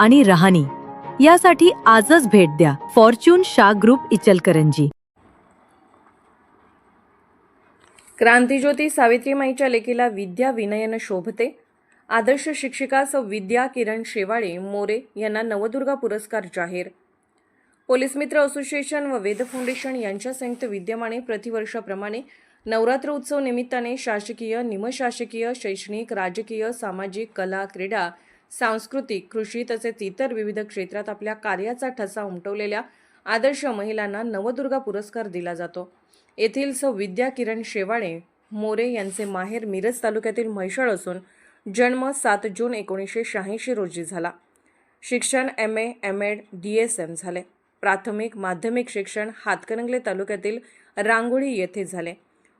आणि रहाणी. यासाठी आजच भेट द्या. फॉर्च्यून शा ग्रुप इचलकरंजी. क्रांतीज्योती सावित्रीमाईच्या लेकीला विद्या विनयन शोभते. आदर्श शिक्षिका सौ विद्या किरण शेवाळे मोरे यांना नवदुर्गा पुरस्कार जाहीर. पोलीस मित्र असोसिएशन व वेद फाउंडेशन यांच्या संयुक्त विद्यमाने प्रतिवर्षाप्रमाणे नवरात्र उत्सव निमित्ताने शासकीय निमशासकीय शैक्षणिक राजकीय सामाजिक कला क्रीडा सांस्कृतिक कृषी तसेच इतर विविध क्षेत्रात आपल्या कार्याचा ठसा उमटवलेल्या आदर्श महिलांना नवदुर्गा पुरस्कार दिला जातो. येथील सौ. विद्या किरण शेवाळे मोरे यांचे माहेर मिरज तालुक्यातील म्हैसाळ असून जन्म सात जून एकोणीसशे शहाऐंशी रोजी झाला. शिक्षण M A M Ed D S M झाले. प्राथमिक माध्यमिक शिक्षण हातकणंगले तालुक्यातील रांगोळी येथे झाले.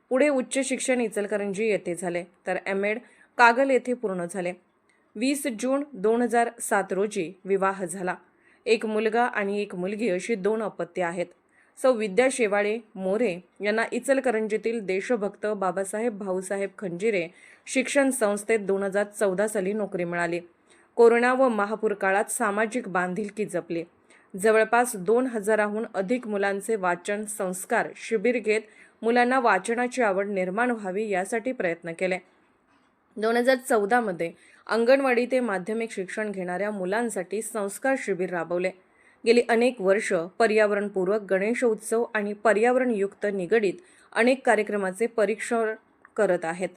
पुढे उच्च शिक्षण इचलकरंजी येथे झाले. तर एम एड कागल येथे पूर्ण झाले. वीस जून दोन हजार सात रोजी विवाह झाला. एक मुलगा आणि एक मुलगी अशी दोन अपत्य आहेत. सौ विद्या शेवाळे मोरे यांना इचलकरंजीतील देशभक्त बाबासाहेब भाऊसाहेब खंजिरे शिक्षण संस्थेत दोन हजार चौदा साली नोकरी मिळाली. कोरोना व महापूर काळात सामाजिक बांधिलकी जपली. जवळपास दोन हजाराहून अधिक मुलांचे वाचन संस्कार शिबिर घेत मुलांना वाचनाची आवड निर्माण व्हावी यासाठी प्रयत्न केले. दोन हजार चौदामध्ये अंगणवाडी ते माध्यमिक शिक्षण घेणाऱ्या मुलांसाठी संस्कार शिबिर राबवले. गेली अनेक वर्ष पर्यावरणपूर्वक गणेशोत्सव आणि पर्यावरणयुक्त निगडीत अनेक कार्यक्रमाचे परीक्षण करत आहेत.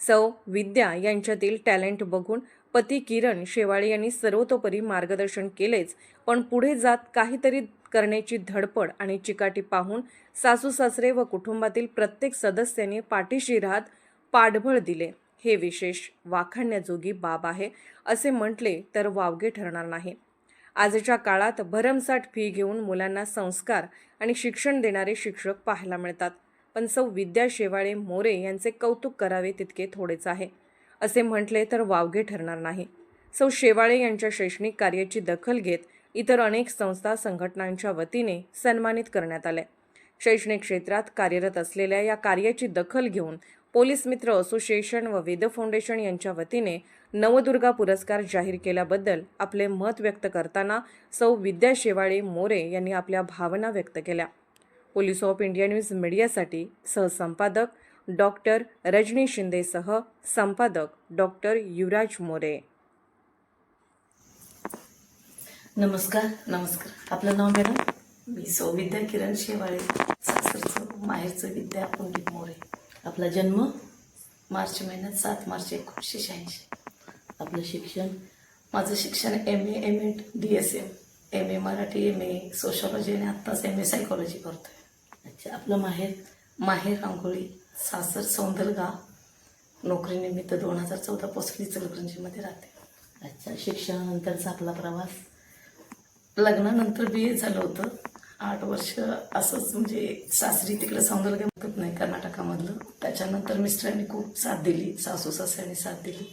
सौ. विद्या यांच्यातील टॅलेंट बघून पती किरण शेवाळे यांनी सर्वतोपरी मार्गदर्शन केलेच पण पुढे जात काहीतरी करण्याची धडपड आणि चिकाटी पाहून सासू सासरे व कुटुंबातील प्रत्येक सदस्याने पाठीशी राहत पाठबळ दिले. हे विशेष वाखाणण्याजोगी बाब आहे असे म्हटले तर वावगे ठरणार नाही. आजच्या काळात भरमसाठ फी घेऊन मुलांना संस्कार आणि शिक्षण देणारे शिक्षक पाहायला मिळतात. पण सौ विद्या शेवाळे मोरे यांचे कौतुक करावे तितके थोडेच आहे. असे म्हटले तर वावगे ठरणार नाही. सौ शेवाळे यांच्या शैक्षणिक कार्याची दखल घेत इतर अनेक संस्था संघटनांच्या वतीने सन्मानित करण्यात आले. शैक्षणिक क्षेत्रात कार्यरत असलेल्या या कार्याची दखल घेऊन पोलीस मित्र असोसिएशन व वेद फाउंडेशन यांच्या वतीने नवदुर्गा पुरस्कार जाहीर केल्याबद्दल आपले मत व्यक्त करताना सौ विद्या शेवाळे मोरे यांनी आपल्या भावना व्यक्त केल्या. पोलीस ऑफ इंडिया न्यूज मीडियासाठी सहसंपादक डॉक्टर रजनी शिंदेसह संपादक डॉक्टर युवराज मोरे. नमस्कार नमस्कार. आपलं नाव मॅडम? मी सौविद्या किरण शेवाळे सासरचं माहेरचं विद्या पंडित मोरे. आपला जन्म मार्च महिन्यात सात मार्च एकोणीसशे शहाऐंशी. आपलं शिक्षण माझं शिक्षण M A M Ed D S M M A Marathi M A sociology आणि आत्ताच एम ए सायकॉलॉजी आहे अच्छा आपलं माहेर माहेर रांगोळी सासर सौंदरगाव नोकरीनिमित्त दोन हजार चौदापासून इचलकरंजीमध्ये राहते. अच्छा शिक्षणानंतरचा आपला प्रवास. लग्नानंतर बी ए झालं होतं. आठ वर्ष असंच म्हणजे सासरी तिकडे सौंदर्य नाही कर्नाटकामधलं. त्याच्यानंतर मिस्टरांनी खूप साथ दिली सासू सासऱ्यांनी साथ दिली.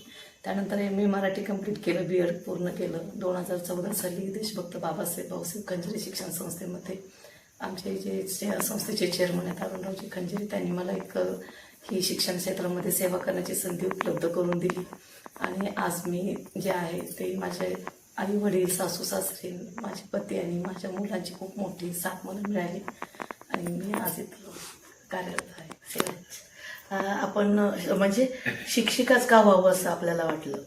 त्यानंतर एम ए मराठी कंप्लीट केलं बी एड पूर्ण केलं. दोन हजार चौदा साली देशभक्त बाबासाहेब भाऊसाहेब खंजिरी शिक्षण संस्थेमध्ये आमचे जे संस्थेचे चेअरमन आहेत अरुणरावजी खंजिरी त्यांनी मला एक ही शिक्षण क्षेत्रामध्ये सेवा करण्याची संधी उपलब्ध करून दिली. आणि आज मी जे आहे ते माझे आई वडील सासू सासरे माझे पती आणि माझ्या मुलांची खूप मोठी साथ मला मिळाली. आणि मी आज इथं कार्यरत आहे. आपण म्हणजे शिक्षिकाच का व्हावं असं आपल्याला वाटलं.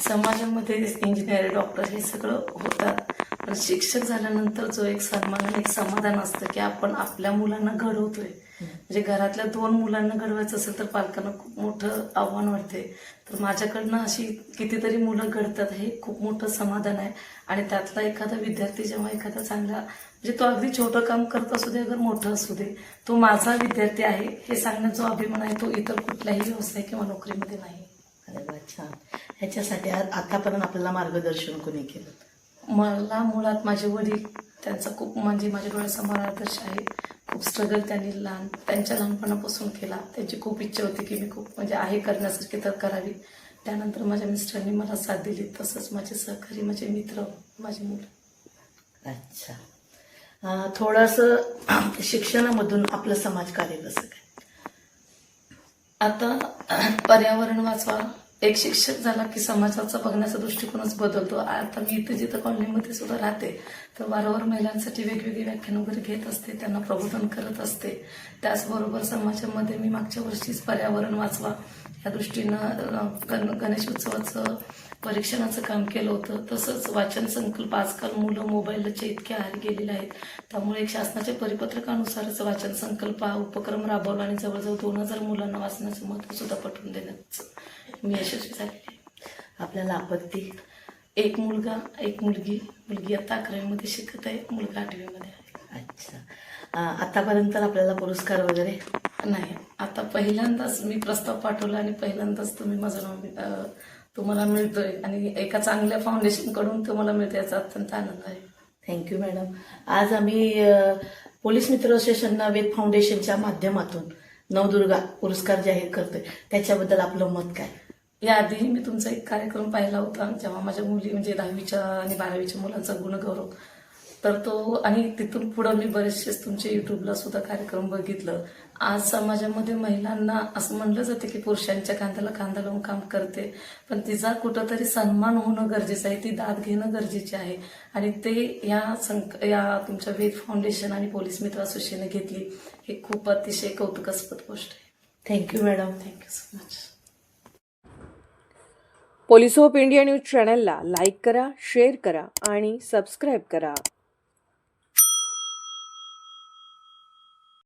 समाजामध्ये इंजिनियर डॉक्टर हे सगळं होतात पण शिक्षक झाल्यानंतर जो एक सन्मान आणि एक समाधान असतं की आपण आपल्या मुलांना घडवतोय. म्हणजे घरातल्या दोन मुलांना घडवायचं असेल तर पालकांना खूप मोठं आव्हान वाटते तर माझ्याकडनं अशी कितीतरी मुलं घडतात हे खूप मोठं समाधान आहे. आणि त्यातला एखादा विद्यार्थी जेव्हा एखादा चांगला म्हणजे तो अगदी छोटं काम करत असू दे अगर मोठं असू दे तो माझा विद्यार्थी आहे हे सांगण्यात जो अभिमान आहे तो इतर कुठल्याही व्यवसाय किंवा नोकरीमध्ये नाही. अरे वा छान. ह्याच्यासाठी आतापर्यंत आपल्याला मार्गदर्शन कोणी केलं? मला मुळात माझे वडील त्यांचा खूप म्हणजे माझ्या डोळ्यासमोर आदर्श आहे. खूप स्ट्रगल त्यांनी लहान त्यांच्या लहानपणापासून केला. त्यांची खूप इच्छा होती की मी खूप म्हणजे आहे करण्यासारखी तर करावी. त्यानंतर माझ्या मिस्टरांनी मला साथ दिली. तसंच माझे सहकारी माझे मित्र माझी मुलं. अच्छा. थोडंसं शिक्षणामधून आपलं समाजकार्य कसं काय? आता पर्यावरण वाचवा. एक शिक्षक झाला की समाजाचा बघण्याचा दृष्टिकोनच बदलतो. आता मी इथे जिथं कॉलनीमध्ये सुद्धा राहते तर वारंवार महिलांसाठी वेगवेगळी व्याख्यान वगैरे घेत असते त्यांना प्रबोधन करत असते. त्याचबरोबर समाजामध्ये मी मागच्या वर्षीच पर्यावरण वाचवा या दृष्टीनं गण गणेश उत्सवाचं परीक्षणाचं काम केलं होतं. तसंच वाचन संकल्प आजकाल मुलं मोबाईलच्या इतके आहारी गेलेले आहेत. त्यामुळे एक शासनाच्या परिपत्रकानुसारच वाचन संकल्प हा उपक्रम राबवला आणि जवळजवळ दोन हजार मुलांना वाचण्याचं महत्त्व सुद्धा पटवून देण्यात मी यशस्वी झालेली. आपल्याला आपत्ती. एक मुलगा एक मुलगी. मुलगी आता अकरावीमध्ये शिकत आहे मुलगा आठवीमध्ये आहे. अच्छा. आतापर्यंत आपल्याला पुरस्कार वगैरे नाही आता पहिल्यांदाच मी प्रस्ताव पाठवला आणि पहिल्यांदाच तुम्ही माझं नाव तुम्हाला मिळतोय. आणि एका चांगल्या फाउंडेशनकडून तुम्हाला मिळतं याचा अत्यंत आनंद आहे. थँक्यू मॅडम आज आम्ही पोलीस मित्र असोसिएशन वेद फाउंडेशनच्या माध्यमातून नवदुर्गा पुरस्कार जाहीर करतोय. त्याच्याबद्दल आपलं मत काय? याआधी मी तुमचा एक कार्यक्रम पाहिला होता जेव्हा माझ्या मुली म्हणजे दहावीच्या आणि बारावीच्या मुलांचा गुणगौरव तर तो आणि तिथून पुढं मी बरेचसेच तुमचे युट्यूबला सुद्धा कार्यक्रम बघितलं. आज समाजामध्ये महिलांना असं म्हणलं जाते की पुरुषांच्या कांद्याला कांदा लावून काम करते. पण तिचा कुठंतरी सन्मान होणं गरजेचं आहे ती दाद घेणं गरजेचे आहे. आणि ते या संक या तुमच्या वेद फाउंडेशन आणि पोलीस मित्र असोसिएशनने घेतली. हे खूप अतिशय कौतुकास्पद गोष्ट आहे. Thank you madam thank you so much police of India news चॅनलला लाईक करा शेअर करा आणि सबस्क्राईब करा.